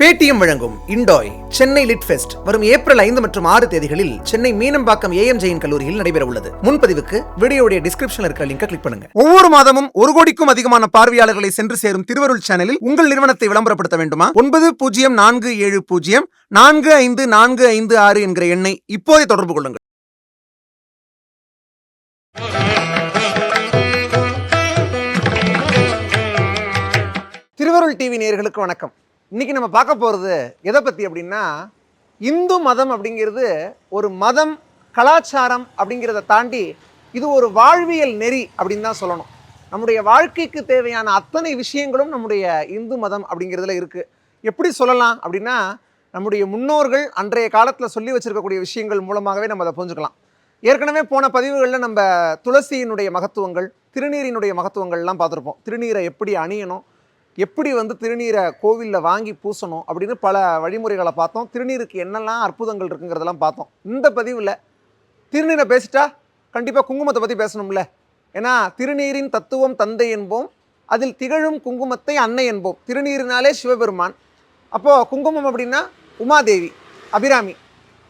Paytm வழங்கும் இண்டாய் Chennai lit fest வரும் ஏப்ரல் ஐந்து மற்றும் ஆறு தேதிகளில் சென்னை மீனம்பாக்கம் ஏஎம் ஜெயின் கல்லூரியில் நடைபெற உள்ளது. முன்பதிவுக்கு வீடியோடைய டிஸ்கிரிப்ஷன்ல இருக்கிற லிங்கை கிளிக் பண்ணுங்க. ஒவ்வொரு மாதமும் ஒரு கோடிக்கும் அதிகமான பார்வையாளர்களை சென்று சேரும் திருவருள் சேனலில் உங்கள் நிறுவனத்தை விளம்பரப்படுத்த வேண்டுமா? ஒன்பது பூஜ்ஜியம் நான்கு ஏழு பூஜ்ஜியம் நான்கு ஐந்து நான்கு ஐந்து ஆறு என்கிற எண்ணை இப்போதே தொடர்பு கொள்ளுங்கள். திருவருள் டிவி நேயர்களுக்கு வணக்கம். இன்னைக்கு நம்ம பார்க்க போகிறது எதை பற்றி அப்படின்னா இந்து மதம் அப்படிங்கிறது ஒரு மதம் கலாச்சாரம் அப்படிங்கிறத தாண்டி இது ஒரு வாழ்வியல் நெறி அப்படின்னு தான் சொல்லணும். நம்முடைய வாழ்க்கைக்கு தேவையான அத்தனை விஷயங்களும் நம்முடைய இந்து மதம் அப்படிங்கிறதுல இருக்குது எப்படி சொல்லலாம் அப்படின்னா நம்முடைய முன்னோர்கள் அன்றைய காலத்தில் சொல்லி வச்சுருக்கக்கூடிய விஷயங்கள் மூலமாகவே நம்ம அதை புரிஞ்சுக்கலாம். ஏற்கனவே போன பதிவுகளில் நம்ம துளசியினுடைய மகத்துவங்கள் திருநீரினுடைய மகத்துவங்கள்லாம் பார்த்துருப்போம். திருநீரை எப்படி அணியணும் எப்படி வந்து திருநீரை கோவிலில் வாங்கி பூசணும் அப்படின்னு பல வழிமுறைகளை பார்த்தோம். திருநீருக்கு என்னெல்லாம் அற்புதங்கள் இருக்குங்கிறதெல்லாம் பார்த்தோம். இந்த பதிவில் திருநீரை பேசிட்டா கண்டிப்பாக குங்குமத்தை பற்றி பேசணும்ல. ஏன்னா திருநீரின் தத்துவம் தந்தை என்போம் அதில் திகழும் குங்குமத்தை அன்னை என்போம். திருநீரினாலே சிவபெருமான். அப்போது குங்குமம் அப்படின்னா உமாதேவி அபிராமி.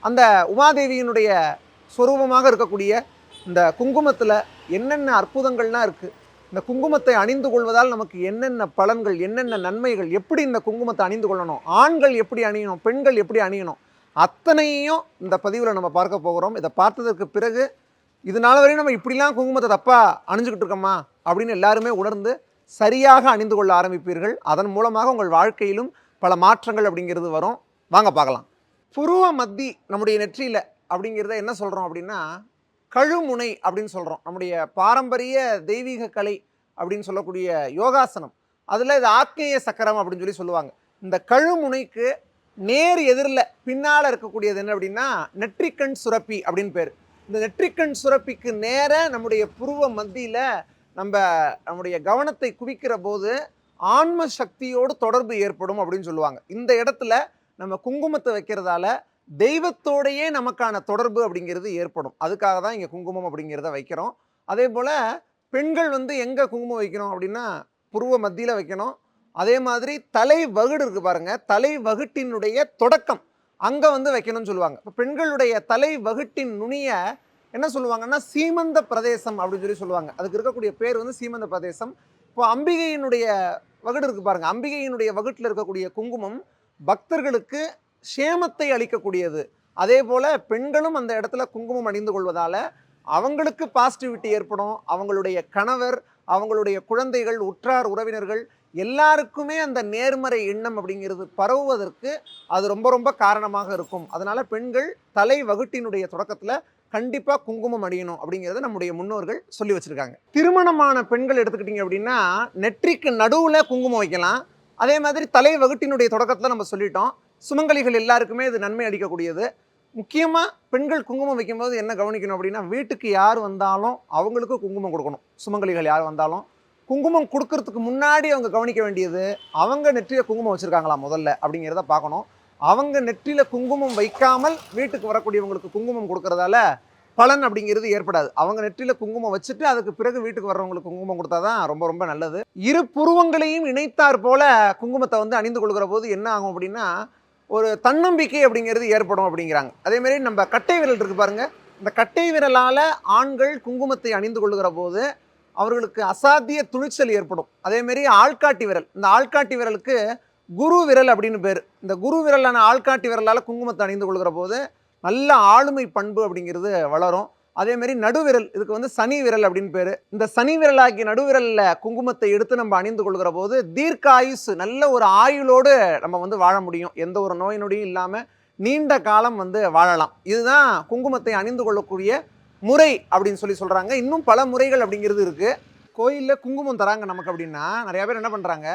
அந்த உமாதேவியினுடைய ஸ்வரூபமாக இருக்கக்கூடிய இந்த குங்குமத்தில் என்னென்ன அற்புதங்கள்லாம் இருக்குது இந்த குங்குமத்தை அணிந்து கொள்வதால் நமக்கு என்னென்ன பலன்கள் என்னென்ன நன்மைகள் எப்படி இந்த குங்குமத்தை அணிந்து கொள்ளணும்? ஆண்கள் எப்படி அணியணும்? பெண்கள் எப்படி அணியணும்? அத்தனையும் இந்த பதிவில் நம்ம பார்க்க போகிறோம். இதை பார்த்ததற்கு பிறகு இது நாள் வரையும் நம்ம இப்படிலாம் குங்குமத்தை தப்பாக அணிஞ்சுக்கிட்டு இருக்கோமா? அப்படின்னு எல்லாருமே உணர்ந்து சரியாக அணிந்து கொள்ள ஆரம்பிப்பீர்கள். அதன் மூலமாக உங்கள் வாழ்க்கையிலும் பல மாற்றங்கள் அப்படிங்கிறது வரும். வாங்க பார்க்கலாம். புருவ மத்தி நம்முடைய நெற்றியில் அப்படிங்கிறத என்ன சொல்கிறோம் அப்படின்னா கழுமுனை அப்படின்னு சொல்கிறோம் நம்முடைய பாரம்பரிய தெய்வீக கலை அப்படின்னு சொல்லக்கூடிய யோகாசனம். அதில் இது ஆத்மீய சக்கரம் அப்படின்னு சொல்லி சொல்லுவாங்க. இந்த கழுமுனைக்கு நேர் எதிரில் பின்னால் இருக்கக்கூடியது என்ன அப்படின்னா நெற்றிக்கண் சுரப்பி அப்படின்னு பேர். இந்த நெற்றிக்கண் சுரப்பிக்கு நேர நம்முடைய புருவ மத்தியில் நம்ம நம்முடைய கவனத்தை குவிக்கிற போது ஆன்ம சக்தியோடு தொடர்பு ஏற்படும் அப்படின்னு சொல்லுவாங்க. இந்த இடத்துல நம்ம குங்குமத்தை வைக்கிறதால தெய்வத்தோடையே நமக்கான தொடர்பு அப்படிங்கிறது ஏற்படும். அதுக்காக தான் இங்கே குங்குமம் அப்படிங்கிறத வைக்கிறோம். அதே போல் பெண்கள் வந்து எங்கே குங்குமம் வைக்கணும் அப்படின்னா புருவ மத்தியில் வைக்கணும். அதே மாதிரி தலை வகுடு இருக்குது பாருங்கள் தலை வகுட்டினுடைய தொடக்கம் அங்கே வந்து வைக்கணும்னு சொல்லுவாங்க. இப்போ பெண்களுடைய தலை வகுட்டின் நுனியை என்ன சொல்லுவாங்கன்னா சீமந்த பிரதேசம் அப்படின்னு சொல்லி சொல்லுவாங்க. அதுக்கு இருக்கக்கூடிய பேர் வந்து சீமந்த பிரதேசம். இப்போ அம்பிகையினுடைய வகுடு இருக்குது பாருங்கள் அம்பிகையினுடைய வகுட்டில் இருக்கக்கூடிய குங்குமம் பக்தர்களுக்கு சேமத்தை அளிக்கக்கூடியது. அதே போல் பெண்களும் அந்த இடத்துல குங்குமம் அணிந்து கொள்வதால் அவங்களுக்கு பாசிட்டிவிட்டி ஏற்படும். அவங்களுடைய கணவர் அவங்களுடைய குழந்தைகள் உற்றார் உறவினர்கள் எல்லாருக்குமே அந்த நேர்மறை எண்ணம் அப்படிங்கிறது பரவுவதற்கு அது ரொம்ப ரொம்ப காரணமாக இருக்கும். அதனால் பெண்கள் தலை வகுட்டினுடைய தொடக்கத்தில் கண்டிப்பாக குங்குமம் அடியணும் அப்படிங்கிறத நம்முடைய முன்னோர்கள் சொல்லி வச்சுருக்காங்க. திருமணமான பெண்கள் எடுத்துக்கிட்டிங்க அப்படின்னா நெற்றிக்கு நடுவில் குங்குமம் வைக்கலாம். அதே மாதிரி தலை வகுட்டினுடைய தொடக்கத்தில் நம்ம சொல்லிட்டோம். சுமங்கலிகள் எல்லாருக்குமே இது நன்மை அடிக்கக்கூடியது முக்கியமாக பெண்கள் குங்குமம் வைக்கும்போது என்ன கவனிக்கணும் அப்படின்னா வீட்டுக்கு யார் வந்தாலும் அவங்களுக்கு குங்குமம் கொடுக்கணும். சுமங்கலிகள் யார் வந்தாலும். குங்குமம் கொடுக்கறதுக்கு முன்னாடி அவங்க கவனிக்க வேண்டியது அவங்க நெற்றியில் குங்குமம் வச்சுருக்காங்களா முதல்ல அப்படிங்கிறத பார்க்கணும். அவங்க நெற்றியில் குங்குமம் வைக்காமல் வீட்டுக்கு வரக்கூடியவங்களுக்கு குங்குமம் கொடுக்கறதால பலன் அப்படிங்கிறது ஏற்படாது. அவங்க நெற்றியில் குங்குமம் வச்சுட்டு அதுக்கு பிறகு வீட்டுக்கு வர்றவங்களுக்கு குங்குமம் கொடுத்தா தான் ரொம்ப ரொம்ப நல்லது. இரு புருவங்களையும் இணைத்தார் போல குங்குமத்தை வந்து அணிந்து கொள்கிற போது என்ன ஆகும் அப்படின்னா ஒரு தன்னம்பிக்கை அப்படிங்கிறது ஏற்படும் அப்படிங்கிறாங்க. அதே மாதிரி நம்ம கட்டை விரல் இருக்கு பாருங்க. இந்த கட்டை விரலால் ஆண்கள் குங்குமத்தை அணிந்து கொள்கிற போது அவர்களுக்கு அசாத்திய துணிச்சல் ஏற்படும். அதேமாரி ஆள்காட்டி விரல். இந்த ஆள்காட்டி விரலுக்கு குரு விரல் அப்படின்னு பேர். இந்த குரு விரலான ஆள்காட்டி விரலால் குங்குமத்தை அணிந்து கொள்கிற போது நல்ல ஆளுமை பண்பு அப்படிங்கிறது வளரும். அதே மாதிரி நடுவிரல் இதுக்கு வந்து சனி விரல் அப்படின்னு பேர். இந்த சனி விரலாகிய நடுவிரலில் குங்குமத்தை எடுத்து நம்ம அணிந்து கொள்கிற போது தீர்க்க ஆயுசு நல்ல ஒரு ஆயுளோடு நம்ம வந்து வாழ முடியும். எந்த ஒரு நோய் நொடியும் இல்லாமல் நீண்ட காலம் வந்து வாழலாம். இதுதான் குங்குமத்தை அணிந்து கொள்ளக்கூடிய முறை அப்படின்னு சொல்லி சொல்கிறாங்க இன்னும் பல முறைகள் அப்படிங்கிறது இருக்குது கோயிலில் குங்குமம் தராங்க நமக்கு அப்படின்னா நிறையா பேர் என்ன பண்ணுறாங்க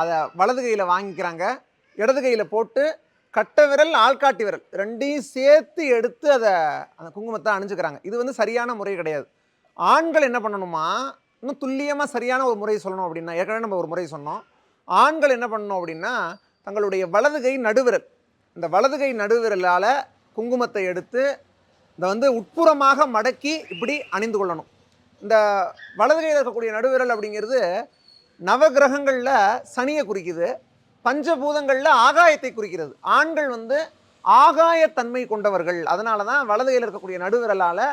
அதை வலது கையில் வாங்கிக்கிறாங்க. இடது கையில் போட்டு கட்ட விரல் ஆள்காட்டி விரல். ரெண்டையும் சேர்த்து எடுத்து அதை அந்த குங்குமத்தை அணிஞ்சுக்கிறாங்க. இது வந்து சரியான முறை கிடையாது. ஆண்கள் என்ன பண்ணணுமா? இன்னும் துல்லியமாக சரியான ஒரு முறை சொல்லணும் அப்படின்னா ஏற்கனவே நம்ம ஒரு முறை சொன்னோம். ஆண்கள் என்ன பண்ணணும் அப்படின்னா தங்களுடைய வலது கை நடுவிரல். இந்த வலது கை நடுவிரலால் குங்குமத்தை எடுத்து இதை வந்து உட்புறமாக மடக்கி இப்படி அணிந்து கொள்ளணும். இந்த வலது கையில் இருக்கக்கூடிய நடுவிரல் அப்படிங்கிறது நவகிரகங்களில் சனியை குறிக்குது. பஞ்சபூதங்களில் ஆகாயத்தை குறிக்கிறது. ஆண்கள் வந்து ஆகாயத்தன்மை கொண்டவர்கள். அதனால தான் வலது கையில் இருக்கக்கூடிய நடுவிரலால்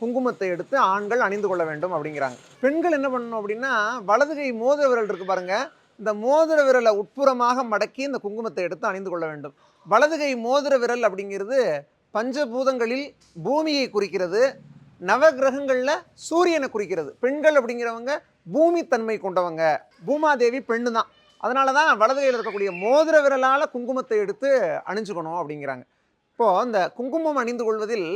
குங்குமத்தை எடுத்து ஆண்கள் அணிந்து கொள்ள வேண்டும் அப்படிங்கிறாங்க. பெண்கள் என்ன பண்ணணும் அப்படின்னா வலது கை மோதிர விரல் இருக்கு பாருங்க. இந்த மோதிர விரலை உட்புறமாக மடக்கி இந்த குங்குமத்தை எடுத்து அணிந்து கொள்ள வேண்டும். வலது கை மோதிர விரல் அப்படிங்கிறது பஞ்சபூதங்களில் பூமியை குறிக்கிறது. நவகிரகங்களில் சூரியனை குறிக்கிறது. பெண்கள் அப்படிங்கிறவங்க பூமி தன்மை கொண்டவங்க. பூமாதேவி பெண்ணு தான் அதனால தான் வலது கையில் இருக்கக்கூடிய மோதிர விரலால் குங்குமத்தை எடுத்து அணிஞ்சுக்கணும் அப்படிங்கிறாங்க. இப்போது இந்த குங்குமம் அணிந்து கொள்வதில்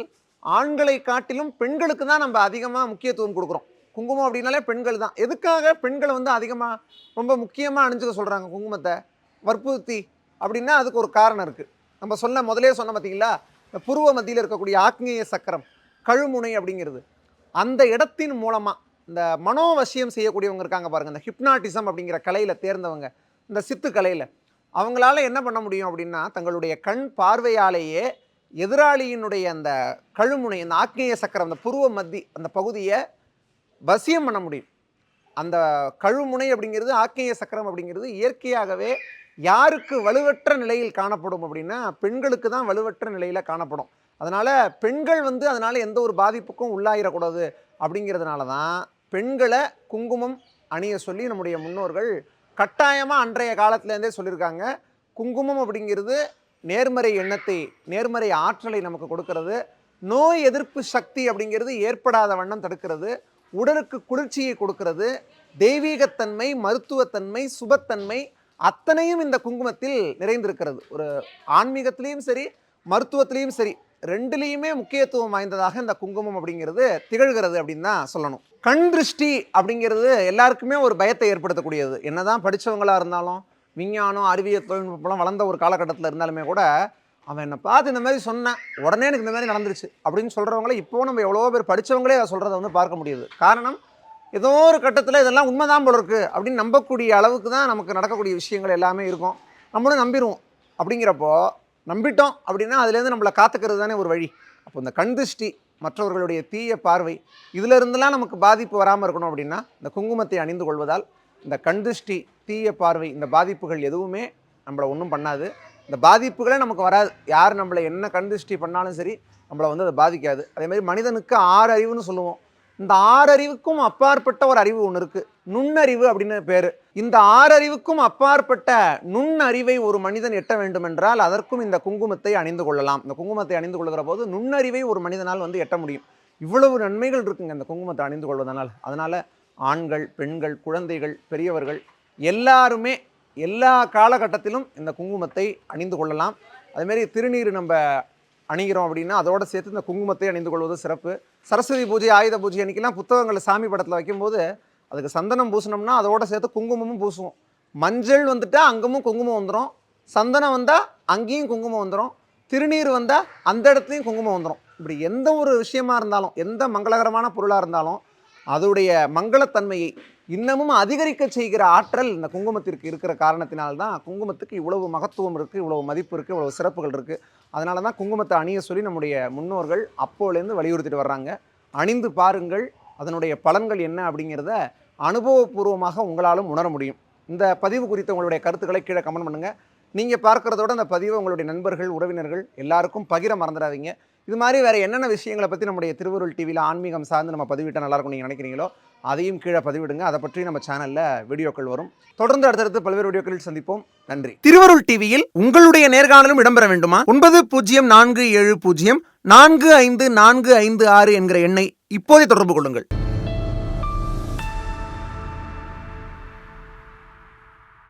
ஆண்களை காட்டிலும் பெண்களுக்கு தான் நம்ம அதிகமாக முக்கியத்துவம் கொடுக்குறோம். குங்குமம் அப்படின்னாலே பெண்கள் தான். எதுக்காக பெண்களை வந்து அதிகமாக ரொம்ப முக்கியமாக அணிஞ்சுக்க சொல்கிறாங்க குங்குமத்தை? வற்புறுத்தி அப்படின்னா அதுக்கு ஒரு காரணம் இருக்குது நம்ம சொன்ன முதலே சொன்ன பார்த்தீங்களா இந்த புருவ மத்தியில் இருக்கக்கூடிய ஆக்னேய சக்கரம் கழுமுனை அப்படிங்கிறது. அந்த இடத்தின் மூலமாக இந்த மனோவசியம் செய்யக்கூடியவங்க இருக்காங்க பாருங்கள் இந்த ஹிப்னாட்டிசம் அப்படிங்கிற கலையில் தேர்ந்தவங்க இந்த சித்து கலையில் அவங்களால என்ன பண்ண முடியும் அப்படின்னா தங்களுடைய கண் பார்வையாலேயே எதிராளியினுடைய அந்த கழுமுனை அந்த ஆக்னேய சக்கரம் அந்த புருவ மத்தி அந்த பகுதியை வசியம் பண்ண முடியும். அந்த கழுமுனை அப்படிங்கிறது ஆக்னேய சக்கரம் அப்படிங்கிறது இயற்கையாகவே யாருக்கு வலுவற்ற நிலையில் காணப்படும் அப்படின்னா பெண்களுக்கு தான் வலுவற்ற நிலையில் காணப்படும். அதனால் பெண்கள் வந்து அதனால் எந்த ஒரு பாதிப்புக்கும் உள்ளாயிடக்கூடாது அப்படிங்கிறதுனால தான் பெண்களை குங்குமம் அணிய சொல்லி நம்முடைய முன்னோர்கள் கட்டாயமாக அன்றைய காலத்துலேருந்தே சொல்லியிருக்காங்க. குங்குமம் அப்படிங்கிறது நேர்மறை எண்ணத்தை நேர்மறை ஆற்றலை நமக்கு கொடுக்கறது. நோய் எதிர்ப்பு சக்தி அப்படிங்கிறது ஏற்படாத வண்ணம் தடுக்கிறது. உடலுக்கு குளிர்ச்சியை கொடுக்கிறது. தெய்வீகத்தன்மை மருத்துவத்தன்மை சுபத்தன்மை அத்தனையும் இந்த குங்குமத்தில் நிறைந்திருக்கிறது. ஒரு ஆன்மீகத்திலையும் சரி மருத்துவத்திலையும் சரி. ரெண்டுலேயுமே முக்கியத்துவம் வாய்ந்ததாக இந்த குங்குமம் அப்படிங்கிறது திகழ்கிறது அப்படின்னு தான் சொல்லணும். கண் திருஷ்டி அப்படிங்கிறது எல்லாருக்குமே ஒரு பயத்தை ஏற்படுத்தக்கூடியது. என்னதான் படித்தவங்களாக இருந்தாலும் விஞ்ஞானம் அறிவியல் தொழில்நுட்பம்லாம் வளர்ந்த ஒரு காலகட்டத்தில் இருந்தாலுமே கூட அவன் என்னை பார்த்து இந்த மாதிரி சொன்னேன். உடனே எனக்கு இந்த மாதிரி நடந்துருச்சு அப்படின்னு சொல்கிறவங்கள இப்போவும் நம்ம எவ்வளோ பேர் படித்தவங்களே அதை சொல்கிறத வந்து பார்க்க முடியுது. காரணம் ஏதோ ஒரு கட்டத்தில் இதெல்லாம் உண்மைதான் போல இருக்குது அப்படின்னு நம்பக்கூடிய அளவுக்கு தான் நமக்கு நடக்கக்கூடிய விஷயங்கள் எல்லாமே இருக்கும். நம்மளும் நம்பிடுவோம் அப்படிங்கிறப்போ நம்பிட்டோம் அப்படின்னா அதுலேருந்து நம்மளை காத்துக்கிறது தானே ஒரு வழி. அப்போ இந்த கண் திருஷ்டி மற்றவர்களுடைய தீய பார்வை இதுல நமக்கு பாதிப்பு வராமல் இருக்கணும் அப்படின்னா இந்த குங்குமத்தை அணிந்து கொள்வதால் இந்த கண் திருஷ்டி தீய பார்வை இந்த பாதிப்புகள் எதுவுமே நம்மளை ஒன்றும் பண்ணாது. இந்த பாதிப்புகளே நமக்கு வராது. யார் நம்மளை என்ன கண் திருஷ்டி பண்ணாலும் சரி நம்மளை வந்து அதை பாதிக்காது. அதே மாதிரி மனிதனுக்கு ஆறு அறிவுன்னு சொல்லுவோம். இந்த ஆறறிவுக்கும் அப்பாற்பட்ட ஒரு அறிவு ஒன்று இருக்குது நுண்ணறிவு அப்படின்னு பேர். இந்த ஆறறிவுக்கும் அப்பாற்பட்ட நுண்ணறிவை ஒரு மனிதன் எட்ட வேண்டுமென்றால் அதற்கும் இந்த குங்குமத்தை அணிந்து கொள்ளலாம். இந்த குங்குமத்தை அணிந்து கொள்கிற போது நுண்ணறிவை ஒரு மனிதனால் வந்து எட்ட முடியும். இவ்வளவு நன்மைகள் இருக்குங்க இந்த குங்குமத்தை அணிந்து கொள்வதனால். அதனால் ஆண்கள் பெண்கள் குழந்தைகள் பெரியவர்கள் எல்லாருமே எல்லா காலகட்டத்திலும் இந்த குங்குமத்தை அணிந்து கொள்ளலாம். அதுமாரி திருநீர் நம்ம அணிகிறோம் அப்படின்னா அதோட சேர்த்து இந்த குங்குமத்தை அணிந்து கொள்வது சிறப்பு. சரஸ்வதி பூஜை ஆயுத பூஜை அன்னைக்கெல்லாம் புத்தகங்களை சாமி படத்தில் வைக்கும்போது அதுக்கு சந்தனம் பூசினோம்னா அதோட சேர்த்து குங்குமமும் பூசுவோம். மஞ்சள் வந்துட்டால் அங்கமும் குங்குமம் வந்துடும் சந்தனம் வந்தால் அங்கேயும் குங்குமம் வந்துடும் திருநீர் வந்தால் அந்த இடத்துலையும் குங்குமம் வந்துடும் இப்படி எந்த ஒரு விஷயமா இருந்தாலும் எந்த மங்களகரமான பொருளாக இருந்தாலும் அதோடைய மங்களத்தன்மையை இன்னமும் அதிகரிக்க செய்கிற ஆற்றல் இந்த குங்குமத்திற்கு இருக்கிற காரணத்தினால்தான் குங்குமத்துக்கு இவ்வளவு மகத்துவம் இருக்குது இவ்வளவு மதிப்பு இருக்குது இவ்வளவு சிறப்புகள் இருக்குது அதனால தான் குங்குமத்தை அணிய சொல்லி நம்முடைய முன்னோர்கள் அப்போலேருந்து வலியுறுத்திட்டு வர்றாங்க. அணிந்து பாருங்கள் அதனுடைய பலன்கள் என்ன அப்படிங்கிறத அனுபவபூர்வமாக உங்களாலும் உணர முடியும். இந்த பதிவு குறித்த உங்களுடைய கருத்துக்களை கீழே கமெண்ட் பண்ணுங்கள் நீங்கள் பார்க்குறதோட அந்த பதிவை உங்களுடைய நண்பர்கள் உறவினர்கள் எல்லாருக்கும் பகிர மறந்துடாதீங்க. இது மாதிரி வேறு என்னென்ன விஷயங்களை பற்றி நம்முடைய திருவருள் டிவியில் ஆன்மீகம் சார்ந்து நம்ம பதிவிட்டால் நல்லாயிருக்கும் நீங்கள் நினைக்கிறீங்களோ அதையும் கீழே பதிவிடுங்க. அதை பற்றி நம்ம சேனலில் வீடியோக்கள் வரும். தொடர்ந்து அடுத்தடுத்து பல்வேறு வீடியோக்களில் சந்திப்போம். நன்றி. திருவருள் டிவியில் உங்களுடைய நேர்காணலும் இடம்பெற வேண்டுமா? ஒன்பது பூஜ்ஜியம் நான்கு ஏழு பூஜ்ஜியம் நான்கு ஐந்து நான்கு ஐந்து ஆறு என்கிற எண்ணை இப்போதே தொடர்பு கொள்ளுங்கள்.